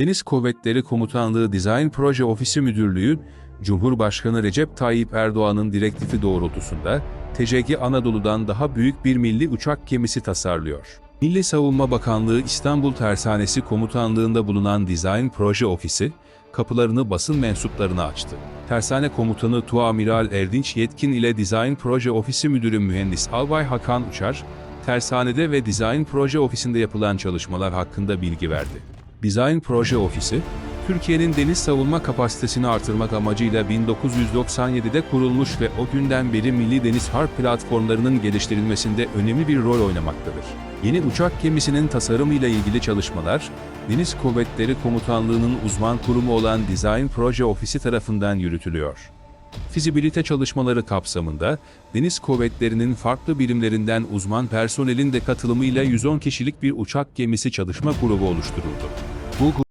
Deniz Kuvvetleri Komutanlığı Dizayn Proje Ofisi Müdürlüğü, Cumhurbaşkanı Recep Tayyip Erdoğan'ın direktifi doğrultusunda TCG Anadolu'dan daha büyük bir milli uçak gemisi tasarlıyor. Milli Savunma Bakanlığı İstanbul Tersanesi Komutanlığı'nda bulunan Dizayn Proje Ofisi, kapılarını basın mensuplarına açtı. Tersane Komutanı Tuamiral Erdinç Yetkin ile Dizayn Proje Ofisi Müdürü Mühendis Albay Hakan Uçar, tersanede ve Dizayn Proje Ofisi'nde yapılan çalışmalar hakkında bilgi verdi. Dizayn Proje Ofisi, Türkiye'nin deniz savunma kapasitesini artırmak amacıyla 1997'de kurulmuş ve o günden beri milli deniz harp platformlarının geliştirilmesinde önemli bir rol oynamaktadır. Yeni uçak gemisinin tasarımıyla ilgili çalışmalar, Deniz Kuvvetleri Komutanlığı'nın uzman kurumu olan Design Proje Ofisi tarafından yürütülüyor. Fizibilite çalışmaları kapsamında, Deniz Kuvvetleri'nin farklı birimlerinden uzman personelin de katılımıyla 110 kişilik bir uçak gemisi çalışma grubu oluşturuldu. услуг